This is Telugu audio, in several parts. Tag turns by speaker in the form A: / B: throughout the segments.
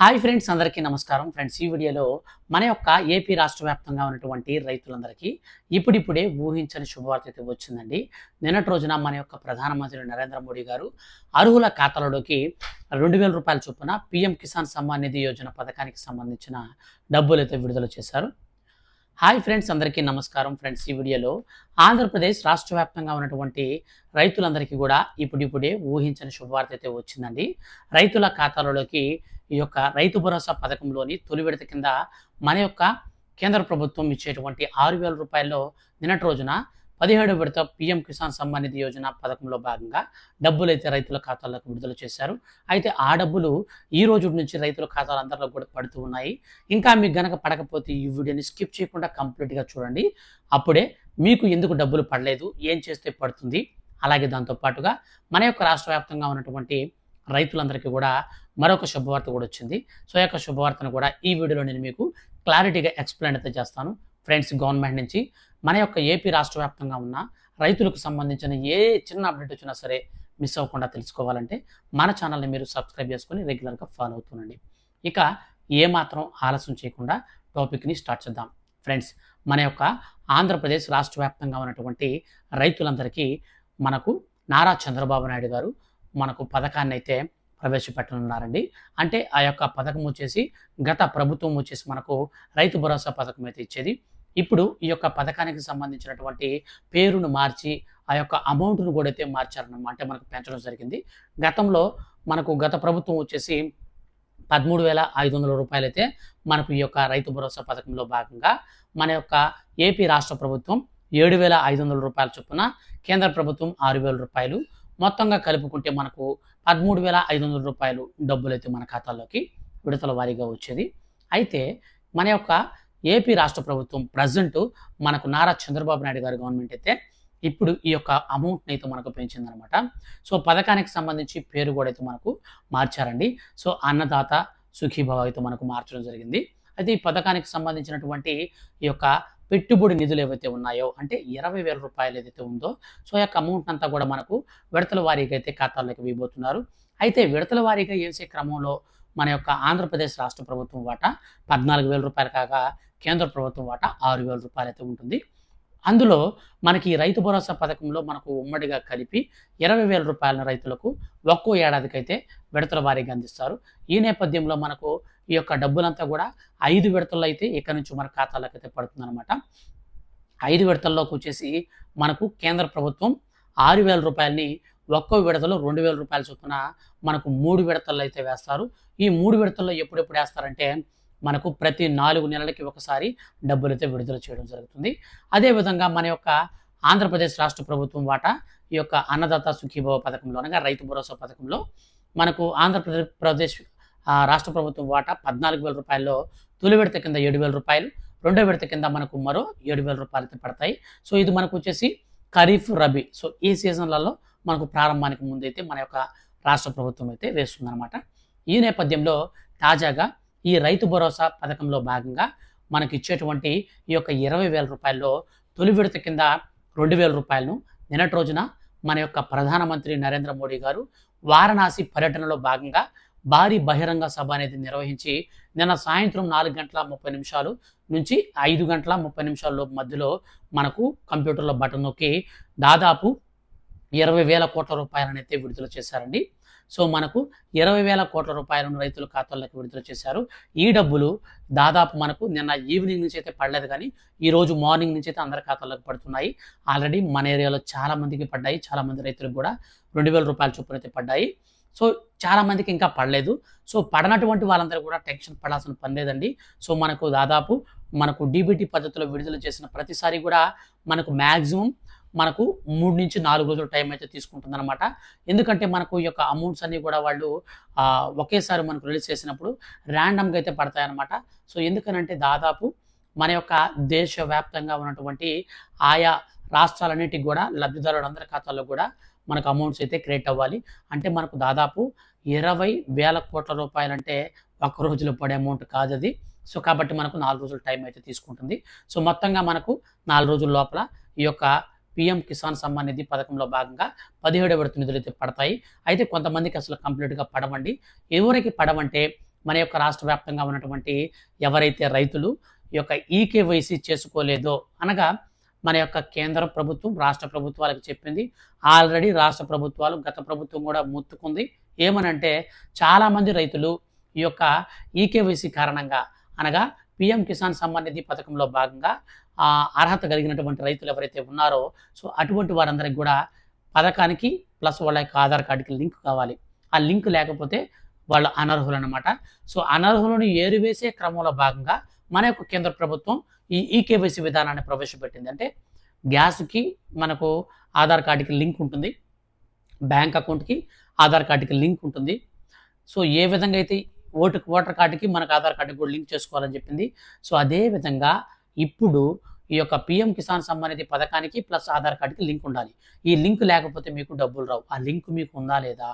A: హాయ్ ఫ్రెండ్స్ అందరికీ నమస్కారం. ఫ్రెండ్స్ ఈ వీడియోలో మన యొక్క ఏపీ రాష్ట్ర వ్యాప్తంగా ఉన్నటువంటి రైతులందరికీ ఇప్పుడిప్పుడే ఊహించని శుభవార్త అయితే వచ్చిందండి. నిన్నటి రోజున మన యొక్క ప్రధానమంత్రి నరేంద్ర మోడీ గారు అర్హుల ఖాతాలలోకి రెండు వేల రూపాయల చొప్పున పీఎం కిసాన్ సమ్మాన్ నిధి యోజన పథకానికి సంబంధించిన డబ్బులు అయితే విడుదల చేశారు. హాయ్ ఫ్రెండ్స్ అందరికీ నమస్కారం. ఫ్రెండ్స్ ఈ వీడియోలో ఆంధ్రప్రదేశ్ రాష్ట్ర వ్యాప్తంగా ఉన్నటువంటి రైతులందరికీ కూడా ఇప్పుడిప్పుడే ఊహించని శుభవార్త అయితే వచ్చిందండి. రైతుల ఖాతాలలోకి ఈ యొక్క రైతు భరోసా పథకంలోని తొలి విడత కింద మన యొక్క కేంద్ర ప్రభుత్వం ఇచ్చేటువంటి ఆరు వేల రూపాయల్లో నిన్నటి రోజున పదిహేడు విడత పిఎం కిసాన్ సమ్మాన్ నిధి యోజన పథకంలో భాగంగా డబ్బులు అయితే రైతుల ఖాతాలకు విడుదల చేశారు. అయితే ఆ డబ్బులు ఈ రోజు నుంచి రైతుల ఖాతాలందరిలో కూడా పడుతూ ఉన్నాయి. ఇంకా మీకు గనక పడకపోతే ఈ వీడియోని స్కిప్ చేయకుండా కంప్లీట్గా చూడండి. అప్పుడే మీకు ఎందుకు డబ్బులు పడలేదు ఏం చేస్తే పడుతుంది? అలాగే దాంతో పాటుగా మన యొక్క రాష్ట్ర వ్యాప్తంగా ఉన్నటువంటి రైతులందరికీ కూడా మరొక శుభవార్త కూడా వచ్చింది. సో యొక్క శుభవార్తను కూడా ఈ వీడియోలో నేను మీకు క్లారిటీగా ఎక్స్ప్లెయిన్ అయితే చేస్తాను. ఫ్రెండ్స్ గవర్నమెంట్ నుంచి మన యొక్క ఏపీ రాష్ట్ర వ్యాప్తంగా ఉన్న రైతులకు సంబంధించిన ఏ చిన్న అప్డేట్ వచ్చినా సరే మిస్ అవ్వకుండా తెలుసుకోవాలంటే మన ఛానల్ని మీరు సబ్స్క్రైబ్ చేసుకొని రెగ్యులర్గా ఫాలో అవుతుండండి ఇక ఏమాత్రం ఆలస్యం చేయకుండా టాపిక్ని స్టార్ట్ చేద్దాం. ఫ్రెండ్స్ మన యొక్క ఆంధ్రప్రదేశ్ రాష్ట్ర వ్యాప్తంగా ఉన్నటువంటి రైతులందరికీ మనకు నారా చంద్రబాబు నాయుడు గారు మనకు పథకాన్ని అయితే ప్రవేశపెట్టనున్నారండి అంటే ఆ యొక్క పథకం వచ్చేసి గత ప్రభుత్వం వచ్చేసి మనకు రైతు భరోసా పథకం అయితే ఇచ్చేది. ఇప్పుడు ఈ యొక్క పథకానికి సంబంధించినటువంటి పేరును మార్చి ఆ యొక్క అమౌంట్ను కూడా అయితే మార్చారన్నమాట. అంటే మనకు పెంచడం జరిగింది. గతంలో మనకు గత ప్రభుత్వం వచ్చేసి పదమూడు వేల ఐదు వందల రూపాయలు అయితే మనకు ఈ యొక్క రైతు భరోసా పథకంలో భాగంగా మన యొక్క ఏపీ రాష్ట్ర ప్రభుత్వం ఏడు వేల ఐదు వందల రూపాయల చొప్పున కేంద్ర ప్రభుత్వం ఆరు వేల రూపాయలు మొత్తంగా కలుపుకుంటే మనకు పదమూడు వేల ఐదు వందల రూపాయలు డబ్బులు అయితే మన ఖాతాల్లోకి విడతల వారీగా వచ్చేది. అయితే మన యొక్క ఏపీ రాష్ట్ర ప్రభుత్వం ప్రజెంట్ మనకు నారా చంద్రబాబు నాయుడు గారి గవర్నమెంట్ అయితే ఇప్పుడు ఈ యొక్క అమౌంట్ని అయితే మనకు పెంచిందనమాట. సో పథకానికి సంబంధించి పేరు కూడా అయితే మనకు మార్చారండి. సో అన్నదాత సుఖీభావ అయితే మనకు మార్చడం జరిగింది. అయితే ఈ పథకానికి సంబంధించినటువంటి ఈ యొక్క పెట్టుబడి నిధులు ఏవైతే ఉన్నాయో అంటే ఇరవై వేల రూపాయలు ఏదైతే ఉందో సో యొక్క అమౌంట్ అంతా కూడా మనకు విడతల వారీగా అయితే ఖాతాల్లోకి వేయబోతున్నారు. అయితే విడతల వారీగా వేసే క్రమంలో మన యొక్క ఆంధ్రప్రదేశ్ రాష్ట్ర ప్రభుత్వం వాటా పద్నాలుగు వేల రూపాయలు కాగా కేంద్ర ప్రభుత్వం వాటా ఆరు వేల రూపాయలు అయితే ఉంటుంది. అందులో మనకి రైతు భరోసా పథకంలో మనకు ఉమ్మడిగా కలిపి ఇరవై వేల రూపాయల రైతులకు ఒక్కో ఏడాదికైతే విడతల వారీగా అందిస్తారు. ఈ నేపథ్యంలో మనకు ఈ యొక్క డబ్బులంతా కూడా ఐదు విడతల్లో అయితే ఇక్కడ నుంచి మన ఖాతాలోకి అయితే పడుతుందన్నమాట. ఐదు విడతల్లోకి వచ్చేసి మనకు కేంద్ర ప్రభుత్వం ఆరు వేల రూపాయలని ఒక్కో విడతలో రెండు వేల రూపాయల చొప్పున మనకు మూడు విడతల్లో అయితే వేస్తారు. ఈ మూడు విడతల్లో ఎప్పుడెప్పుడు వేస్తారంటే మనకు ప్రతి నాలుగు నెలలకి ఒకసారి డబ్బులు అయితే విడుదల చేయడం జరుగుతుంది. అదేవిధంగా మన యొక్క ఆంధ్రప్రదేశ్ రాష్ట్ర ప్రభుత్వం వాటా ఈ యొక్క అన్నదాత సుఖీభవ పథకంలో అనగా రైతు భరోసా పథకంలో మనకు ఆంధ్రప్రదేశ్ ప్రదేశ్ రాష్ట్ర ప్రభుత్వం వాటా పద్నాలుగు వేల రూపాయల్లో తొలి విడత కింద ఏడు వేల రూపాయలు రెండో విడత కింద మనకు మరో ఏడు వేల రూపాయలు పడతాయి. సో ఇది మనకు వచ్చేసి ఖరీఫ్ రబీ. సో ఈ సీజన్లలో మనకు ప్రారంభానికి ముందైతే మన యొక్క రాష్ట్ర ప్రభుత్వం అయితే వేస్తుందన్నమాట. ఈ నేపథ్యంలో తాజాగా ఈ రైతు భరోసా పథకంలో భాగంగా మనకి ఇచ్చేటువంటి ఈ యొక్క ఇరవై వేల రూపాయల్లో తొలి విడత కింద రెండు వేల రూపాయలను నిన్నటి రోజున మన యొక్క ప్రధానమంత్రి నరేంద్ర మోడీ గారు వారణాసి పర్యటనలో భాగంగా భారీ బహిరంగ సభ అనేది నిర్వహించి నిన్న సాయంత్రం నాలుగు గంటల ముప్పై నిమిషాలు నుంచి ఐదు గంటల ముప్పై నిమిషాల మధ్యలో మనకు కంప్యూటర్లో బటన్ నొక్కి దాదాపు ఇరవై వేల కోట్ల రూపాయలనైతే విడుదల చేశారండి. సో మనకు ఇరవై వేల కోట్ల రూపాయలను రైతుల ఖాతాల్లోకి విడుదల చేశారు. ఈ డబ్బులు దాదాపు మనకు నిన్న ఈవినింగ్ నుంచి అయితే పడలేదు కానీ ఈ రోజు మార్నింగ్ నుంచి అయితే అందరి ఖాతాల్లోకి పడుతున్నాయి. ఆల్రెడీ మన ఏరియాలో చాలామందికి పడ్డాయి. చాలామంది రైతులకు కూడా రెండు వేల రూపాయల చొప్పున అయితే పడ్డాయి. సో చాలామందికి ఇంకా పడలేదు. సో పడనటువంటి వాళ్ళందరూ కూడా టెన్షన్ పడాల్సిన పని లేదండి. సో మనకు దాదాపు మనకు డీబీటీ పద్ధతిలో విడుదల చేసిన ప్రతిసారి కూడా మనకు మ్యాక్సిమం మనకు మూడు నుంచి నాలుగు రోజుల టైం అయితే తీసుకుంటుందన్నమాట. ఎందుకంటే మనకు ఈ యొక్క అమౌంట్స్ అన్నీ కూడా వాళ్ళు ఒకేసారి మనకు రిలీజ్ చేసినప్పుడు ర్యాండమ్గా అయితే పడతాయన్నమాట. సో ఎందుకనంటే దాదాపు మన యొక్క దేశవ్యాప్తంగా ఉన్నటువంటి ఆయా రాష్ట్రాలన్నిటికి కూడా లబ్ధిదారులందరి ఖాతాల్లో కూడా మనకు అమౌంట్స్ అయితే క్రియేట్ అవ్వాలి. అంటే మనకు దాదాపు ఇరవై వేల కోట్ల రూపాయలంటే ఒక్క రోజులో పడే అమౌంట్ కాదు అది సో కాబట్టి మనకు నాలుగు రోజుల టైం అయితే తీసుకుంటుంది. సో మొత్తంగా మనకు నాలుగు రోజుల లోపల ఈ యొక్క పిఎం కిసాన్ సమ్మాన్ నిధి పథకంలో భాగంగా పదిహేడు విడత నిధులు అయితే పడతాయి. అయితే కొంతమందికి అసలు కంప్లీట్గా పడవండి. ఎవరికి పడవంటే మన యొక్క రాష్ట్ర వ్యాప్తంగా ఉన్నటువంటి ఎవరైతే రైతులు ఈ యొక్క ఈకేవైసీ చేసుకోలేదో అనగా మన యొక్క కేంద్ర ప్రభుత్వం రాష్ట్ర ప్రభుత్వాలకు చెప్పింది. ఆల్రెడీ రాష్ట్ర ప్రభుత్వాలు గత ప్రభుత్వం కూడా ముత్తుకుంది. ఏమనంటే చాలామంది రైతులు ఈ యొక్క ఈకేవైసీ కారణంగా అనగా పిఎం కిసాన్ సమ్మాన్ నిధి పథకంలో భాగంగా అర్హత కలిగినటువంటి రైతులు ఎవరైతే ఉన్నారో సో అటువంటి వారందరికి కూడా పథకానికి ప్లస్ వాళ్ళ యొక్క ఆధార్ కార్డుకి లింక్ కావాలి. ఆ లింక్ లేకపోతే వాళ్ళు అనర్హులు అనమాట సో అనర్హులను ఏరివేసే క్రమంలో భాగంగా మన యొక్క కేంద్ర ప్రభుత్వం ఈ ఈకేవైసీ విధానాన్ని ప్రవేశపెట్టింది. అంటే గ్యాస్కి మనకు ఆధార్ కార్డుకి లింక్ ఉంటుంది. బ్యాంక్ అకౌంట్కి ఆధార్ కార్డుకి లింక్ ఉంటుంది. సో ఏ విధంగా అయితే ఓటు ఓటర్ కార్డుకి మనకు ఆధార్ కార్డుకి కూడా లింక్ చేసుకోవాలని చెప్పింది. సో అదే విధంగా ఇప్పుడు ఈ యొక్క పిఎం కిసాన్ సంబంధిత పథకానికి ప్లస్ ఆధార్ కార్డుకి లింక్ ఉండాలి. ఈ లింక్ లేకపోతే మీకు డబ్బులు రావు. ఆ లింక్ మీకు ఉందా లేదా?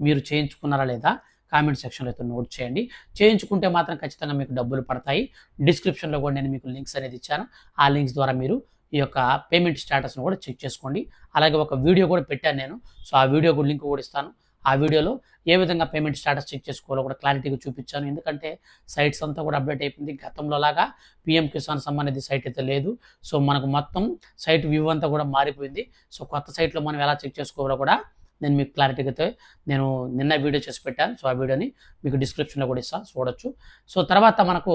A: మీరు చేయించుకున్నారా లేదా? కామెంట్ సెక్షన్లో అయితే నోట్ చేయండి. చేయించుకుంటే మాత్రం ఖచ్చితంగా మీకు డబ్బులు పడతాయి. డిస్క్రిప్షన్లో కూడా నేను మీకు లింక్స్ అనేది ఇచ్చాను. ఆ లింక్స్ ద్వారా మీరు ఈ యొక్క పేమెంట్ స్టేటస్ను కూడా చెక్ చేసుకోండి. అలాగే ఒక వీడియో కూడా పెట్టాను నేను. సో ఆ వీడియో కూడా లింక్ కూడా ఇస్తాను. ఆ వీడియోలో ఏ విధంగా పేమెంట్ స్టేటస్ చెక్ చేసుకోవాలో కూడా క్లారిటీగా చూపించాను. ఎందుకంటే సైట్స్ అంతా కూడా అప్డేట్ అయిపోయింది గతంలో లాగా. పిఎం కిసాన్ సంబంధించి సైట్ అయితే లేదు. సో మనకు మొత్తం సైట్ వ్యూ అంతా కూడా మారిపోయింది. సో కొత్త సైట్లో మనం ఎలా చెక్ చేసుకోవాలో కూడా నేను మీకు క్లారిటీగా నేను నిన్న వీడియో చేసి పెట్టాను. సో ఆ వీడియోని మీకు డిస్క్రిప్షన్లో కూడా ఇస్తాను. చూడొచ్చు. సో తర్వాత మనకు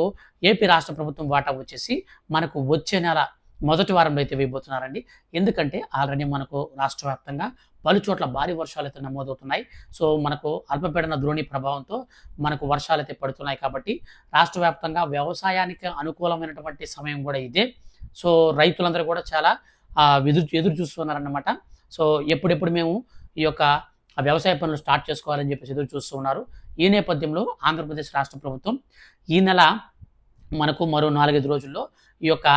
A: ఏపీ రాష్ట్ర ప్రభుత్వం వాటా వచ్చేసి మనకు వచ్చే నెల మొదటి వారంలో అయితే వేయబోతున్నారండి. ఎందుకంటే ఆల్రెడీ మనకు రాష్ట్ర వ్యాప్తంగా పలు చోట్ల భారీ వర్షాలు అయితే నమోదవుతున్నాయి. సో మనకు అల్పపీడన ద్రోణి ప్రభావంతో మనకు వర్షాలు అయితే పడుతున్నాయి కాబట్టి రాష్ట్ర వ్యాప్తంగా వ్యవసాయానికి అనుకూలమైనటువంటి సమయం కూడా ఇదే. సో రైతులందరూ కూడా చాలా ఎదురు ఎదురు చూస్తున్నారన్నమాట. సో ఎప్పుడెప్పుడు మేము ఈ యొక్క వ్యవసాయ పనులు స్టార్ట్ చేసుకోవాలని చెప్పేసి ఎదురు చూస్తూ ఉన్నారు. ఈ నేపథ్యంలో ఆంధ్రప్రదేశ్ రాష్ట్ర ప్రభుత్వం ఈ నెల మనకు మరో నాలుగైదు రోజుల్లో ఈ యొక్క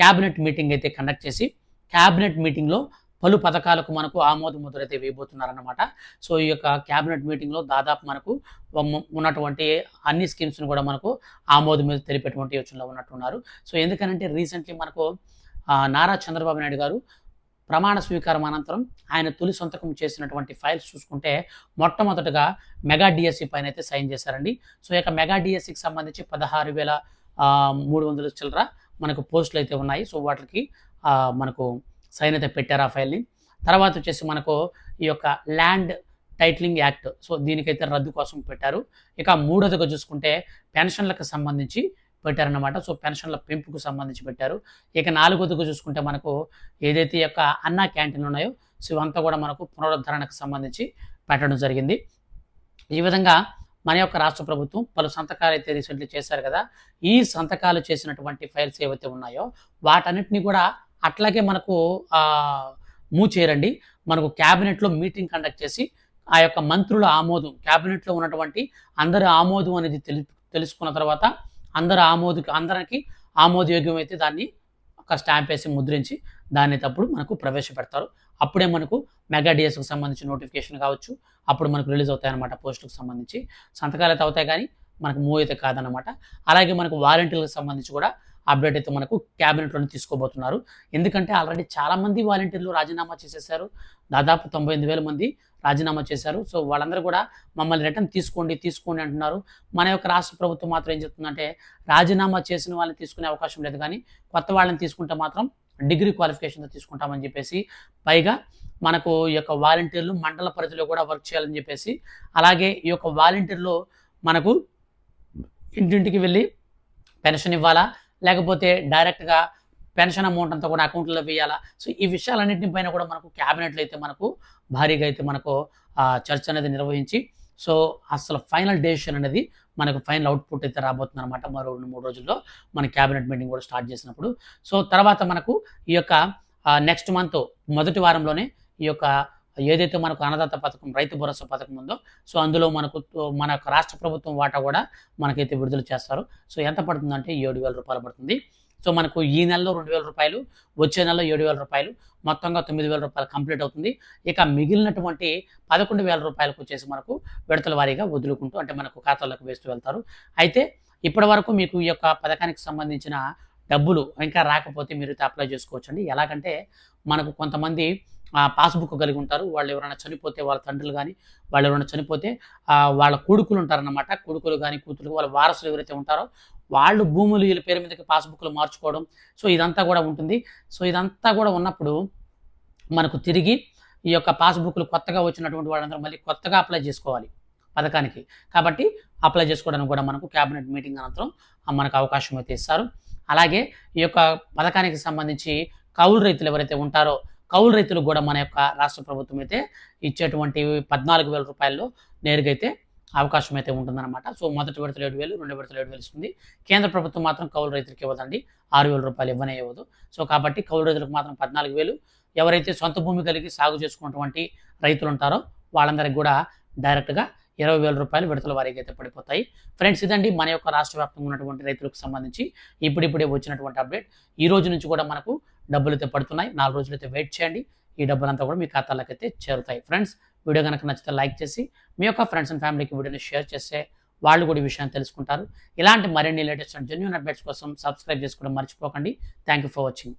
A: క్యాబినెట్ మీటింగ్ అయితే కండక్ట్ చేసి క్యాబినెట్ మీటింగ్లో పలు పథకాలకు మనకు ఆమోద ముద్ర అయితే వేయబోతున్నారన్నమాట. సో ఈ యొక్క క్యాబినెట్ మీటింగ్లో దాదాపు మనకు ఉన్నటువంటి అన్ని స్కీమ్స్ను కూడా మనకు ఆమోదం మీద తెలిపేటువంటి యోచనలో ఉన్నట్టున్నారు. సో ఎందుకనంటే రీసెంట్లీ మనకు నారా చంద్రబాబు నాయుడు గారు ప్రమాణ స్వీకారం అనంతరం ఆయన తొలి సంతకం చేసినటువంటి ఫైల్స్ చూసుకుంటే మొట్టమొదటగా మెగా డిఎస్సి పైన అయితే సైన్ చేశారండి. సో ఇక మెగా డిఎస్సికి సంబంధించి పదహారు వేల మూడు వందల చిల్లర మనకు పోస్టులు అయితే ఉన్నాయి. సో వాటికి మనకు సైన్ అయితే పెట్టారు ఆ ఫైల్ని. తర్వాత వచ్చేసి మనకు ఈ యొక్క ల్యాండ్ టైటిలింగ్ యాక్ట్ సో దీనికైతే రద్దు కోసం పెట్టారు. ఇక మూడోదిగా చూసుకుంటే పెన్షన్లకు సంబంధించి పెట్టారన్నమాట. సో పెన్షన్ల పెంపుకు సంబంధించి పెట్టారు. ఇక నాలుగోదిగా చూసుకుంటే మనకు ఏదైతే యొక్క అన్నా క్యాంటీన్లు ఉన్నాయో సో ఇవంతా కూడా మనకు పునరుద్ధరణకు సంబంధించి పెట్టడం జరిగింది. ఈ విధంగా మన యొక్క రాష్ట్ర ప్రభుత్వం పలు సంతకాలు అయితే రీసెంట్లీ చేశారు కదా ఈ సంతకాలు చేసినటువంటి ఫైల్స్ ఏవైతే ఉన్నాయో వాటన్నిటిని కూడా అట్లాగే మనకు మూవ్ చేయరండి మనకు క్యాబినెట్లో మీటింగ్ కండక్ట్ చేసి ఆ యొక్క మంత్రుల ఆమోదం క్యాబినెట్లో ఉన్నటువంటి అందరి ఆమోదం అనేది తెలు తెలుసుకున్న తర్వాత అందరు ఆమోద అందరికి ఆమోదయోగ్యం అయితే దాన్ని ఒక స్టాంప్ వేసి ముద్రించి దాన్ని తప్పుడు మనకు ప్రవేశపెడతారు. అప్పుడే మనకు మెగా డిఎస్కి సంబంధించి నోటిఫికేషన్ కావచ్చు అప్పుడు మనకు రిలీజ్ అవుతాయి అనమాట పోస్టులకు సంబంధించి. సంతకాలు అయితే అవుతాయి కానీ మనకు మూవ్ అయితే కాదనమాట అలాగే మనకు వాలంటీర్లకు సంబంధించి కూడా అప్డేట్ అయితే మనకు క్యాబినెట్లోనే తీసుకోబోతున్నారు. ఎందుకంటే ఆల్రెడీ చాలామంది వాలంటీర్లు రాజీనామా చేసేసారు దాదాపు తొంభై ఎనిమిది వేల మంది రాజీనామా చేశారు. సో వాళ్ళందరూ కూడా మమ్మల్ని రిటర్న్ తీసుకోండి తీసుకోండి అంటున్నారు. మన యొక్క రాష్ట్ర ప్రభుత్వం మాత్రం ఏం చెప్తుందంటే రాజీనామా చేసిన వాళ్ళని తీసుకునే అవకాశం లేదు కానీ కొత్త వాళ్ళని తీసుకుంటే మాత్రం డిగ్రీ క్వాలిఫికేషన్తో తీసుకుంటామని చెప్పేసి పైగా మనకు ఈ యొక్క వాలంటీర్లు మండల పరిధిలో కూడా వర్క్ చేయాలని చెప్పేసి అలాగే ఈ యొక్క వాలంటీర్లు మనకు ఇంటింటికి వెళ్ళి పెన్షన్ ఇవ్వాలా? లేకపోతే డైరెక్ట్గా పెన్షన్ అమౌంట్ అంతా కూడా అకౌంట్లో వేయాలా? సో ఈ విషయాలన్నింటిపైన కూడా మనకు క్యాబినెట్లో అయితే మనకు భారీగా అయితే మనకు చర్చ అనేది నిర్వహించి సో అసలు ఫైనల్ డెసిషన్ అనేది మనకు ఫైనల్ అవుట్పుట్ అయితే రాబోతుంది అనమాట మరో రెండు మూడు రోజుల్లో మన క్యాబినెట్ మీటింగ్ కూడా స్టార్ట్ చేసినప్పుడు. సో తర్వాత మనకు ఈ యొక్క నెక్స్ట్ మంత్ మొదటి వారంలోనే ఈ యొక్క ఏదైతే మనకు అన్నదాత పథకం రైతు భరోసా పథకం ఉందో సో అందులో మనకు మన రాష్ట్ర ప్రభుత్వం వాటా కూడా మనకైతే విడుదల చేస్తారు. సో ఎంత పడుతుందంటే ఏడు వేల రూపాయలు పడుతుంది. సో మనకు ఈ నెలలో రెండు వేల రూపాయలు వచ్చే నెలలో ఏడు వేల రూపాయలు మొత్తంగా తొమ్మిది వేల రూపాయలు కంప్లీట్ అవుతుంది. ఇక మిగిలినటువంటి పదకొండు వేల రూపాయలకు వచ్చేసి మనకు విడతల వారీగా వదులుకుంటూ అంటే మనకు ఖాతాలోకి వేస్తూ వెళ్తారు. అయితే ఇప్పటి వరకు మీకు ఈ యొక్క పథకానికి సంబంధించిన డబ్బులు ఇంకా రాకపోతే మీరు అయితే అప్లై చేసుకోవచ్చండి. ఎలాగంటే మనకు కొంతమంది పాస్బుక్ కలిగి ఉంటారు. వాళ్ళు ఎవరైనా చనిపోతే వాళ్ళ తండ్రులు కానీ వాళ్ళు ఎవరైనా చనిపోతే వాళ్ళ కొడుకులు ఉంటారన్నమాట. కొడుకులు కానీ కూతురు వాళ్ళ వారసులు ఎవరైతే ఉంటారో వాళ్ళు భూములు వీళ్ళ పేరు మీదకి పాస్బుక్లు మార్చుకోవడం. సో ఇదంతా కూడా ఉంటుంది. సో ఇదంతా కూడా ఉన్నప్పుడు మనకు తిరిగి ఈ యొక్క పాస్బుక్లు కొత్తగా వచ్చినటువంటి వాళ్ళందరూ మళ్ళీ కొత్తగా అప్లై చేసుకోవాలి పథకానికి. కాబట్టి అప్లై చేసుకోవడానికి కూడా మనకు క్యాబినెట్ మీటింగ్ అనంతరం మనకు అవకాశం అయితే ఇస్తారు. అలాగే ఈ యొక్క పథకానికి సంబంధించి కౌలు రైతులు ఎవరైతే ఉంటారో కౌలు రైతులకు కూడా మన యొక్క రాష్ట్ర ప్రభుత్వం అయితే ఇచ్చేటువంటి పద్నాలుగు వేల రూపాయల్లో నేరుగా అయితే అవకాశం అయితే ఉంటుందన్నమాట. సో మొదటి విడతలు ఏడు వేలు రెండు విడతలు ఏడు వేలు ఇస్తుంది. కేంద్ర ప్రభుత్వం మాత్రం కౌలు రైతులకు ఇవ్వదండి. ఆరు వేల రూపాయలు ఇవ్వనే ఇవ్వదు. సో కాబట్టి కౌలు రైతులకు మాత్రం పద్నాలుగు వేలు. ఎవరైతే సొంత భూమి కలిగి సాగు చేసుకున్నటువంటి రైతులు ఉంటారో వాళ్ళందరికీ కూడా డైరెక్ట్గా ఇరవై వేల రూపాయలు విడతల వారికి అయితే పడిపోతాయి. ఫ్రెండ్స్ ఇదండి మన యొక్క రాష్ట్ర వ్యాప్తంగా ఉన్నటువంటి రైతులకు సంబంధించి ఇప్పుడిప్పుడే వచ్చినటువంటి అప్డేట్. ఈ రోజు నుంచి కూడా మనకు డబ్బులు అయితే పడుతున్నాయి నాలుగు రోజులు అయితే వెయిట్ చేయండి. ఈ డబ్బులంతా కూడా మీ ఖాతాలకు అయితే చేరుతాయి. ఫ్రెండ్స్ వీడియో కనుక నచ్చితే లైక్ చేసి మీ యొక్క ఫ్రెండ్స్ అండ్ ఫ్యామిలీకి వీడియోని షేర్ చేస్తే వాళ్ళు కూడా ఈ విషయాన్ని తెలుసుకుంటారు. ఇలాంటి మరిన్ని లేటెస్ట్ అండ్ జెన్యున్ అప్డేట్స్ కోసం సబ్స్క్రైబ్ చేసుకోవడం మర్చిపోకండి. Thank you for watching.